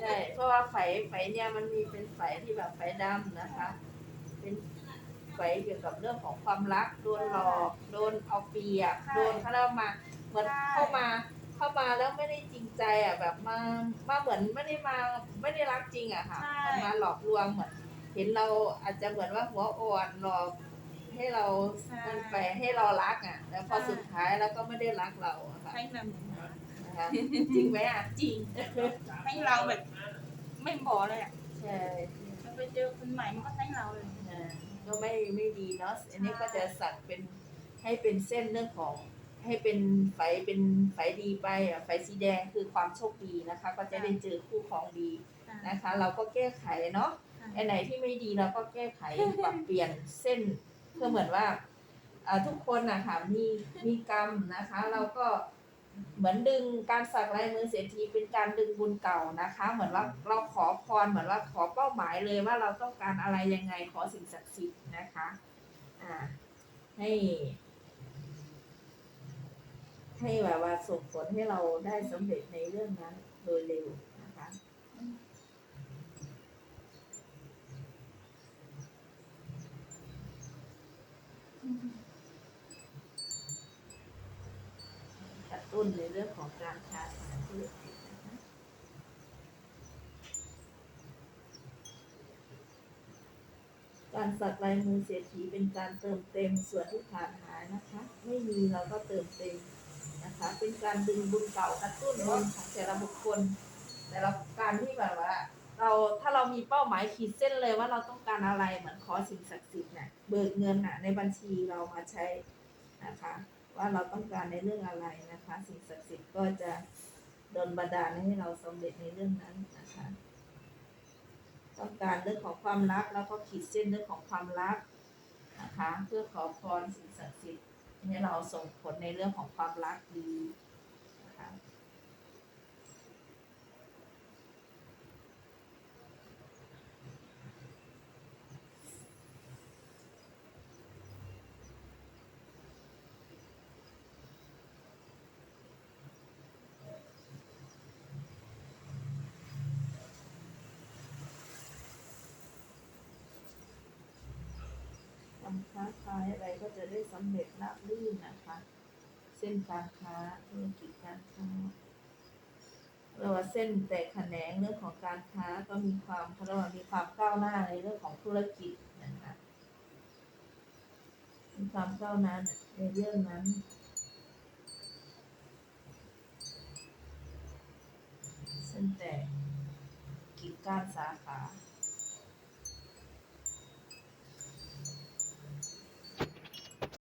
ใช่เพราะว่าไฝไฝเนี่ยมันมีเป็นไฝที่แบบไฝดำนะคะ เป็นไฝเกี่ยวกับเรื่องของความรักโดนหลอกโดนเอาเปรียบโดนเขาเรียกว่ามาเหมือนเข้ามาเข้ามาแล้วไม่ได้จริงใจอะแบบมามาเหมือนไม่ได้มาไม่ได้รักจริงอะค่ะมันมาหลอกลวงเหมือน เห็นเราอาจจะเหมือนว่าหัวอ่อนหลอกให้เรามันไปให้เรารักอะแล้วพอสุดท้ายแล้วก็ไม่ได้รักเราอะค่ะให้นนะ คะ จริงไหมอะำจริงให้เราแบบ ไม่บอกเลยอะใช่จะไปเจอคนใหม่มันก็ให้เราเลย อ่าก็ไม่ไม่ดีเนาะ อันนี้ก็จะสั่งเป็นให้เป็นเส้นเรื่องของให้เป็นไฟเป็นไฟดีไปอะไฟสีแดงคือความโชคดีนะคะ ก็จะได้เจอคู่ครองดีนะคะ เราก็แก้ไขเนาะไอ้ไหนที่ไม่ดีเราก็แก้ไขปรับเปลี่ยนเส้นเพื่อเหมือนว่าอ่าทุกคนนะคะมีมีกรรมนะคะ เราก็ เหมือนดึงการสักลายมือเศรษฐีเป็นการดึงบุญเก่านะคะ เหมือนว่าเราขอพรเหมือนว่าขอเป้าหมายเลยว่าเราต้องการอะไรยังไงขอสิ่งศักดิ์สิทธิ์นะคะอ่าให้ให้แบบว่าส่งผลให้เราได้สำเร็จในเรื่องนั้นโดยเร็วนะคะ กระ ตุ้นในเรื่องของการค้าขายธุรกิจนะคะการสักลายมือเศรษฐีเป็นการเติมเต็มส่วนที่ขาดหายนะคะ ไม่มีเราก็เติมเต็มนะคะ เป็นการดึงบุญเก่ากระตุ้นบุญของแต่ละบุคคล แต่ละการที่แบบว่า เราถ้าเรามีเป้าหมายขีดเส้นเลยว่าเราต้องการอะไรเหมือนขอสิ่งศักดิ์สิทธิ์เนี่ยเบิกเงินน่ะในบัญชีเรามาใช้นะคะ ว่าเราต้องการในเรื่องอะไรนะคะ สิ่งศักดิ์สิทธิ์ก็จะโดนบันดาลให้เราสำเร็จในเรื่องนั้นนะคะ ต้องการเรื่องของความรักแล้วก็ขีดเส้นเรื่องของความรักนะคะ เพื่อขอพรสิ่งศักดิ์สิทธิ์ให้เราส่งผลในเรื่องของความรักดีนะคะำค้าขายอะไรก็จะได้สำเร็จราบรื่นนะคะ เส้นการค้าธุรกิจการค้าเรียกว่าเส้นแตกแขนงเรื่องของการค้าก็มีความเขาเรียกว่ามีความก้าวหน้าในเรื่องของธุรกิจนะคะมีความก้าวหน้าในเรื่องนั้นเส้นแตกกิจการสาขา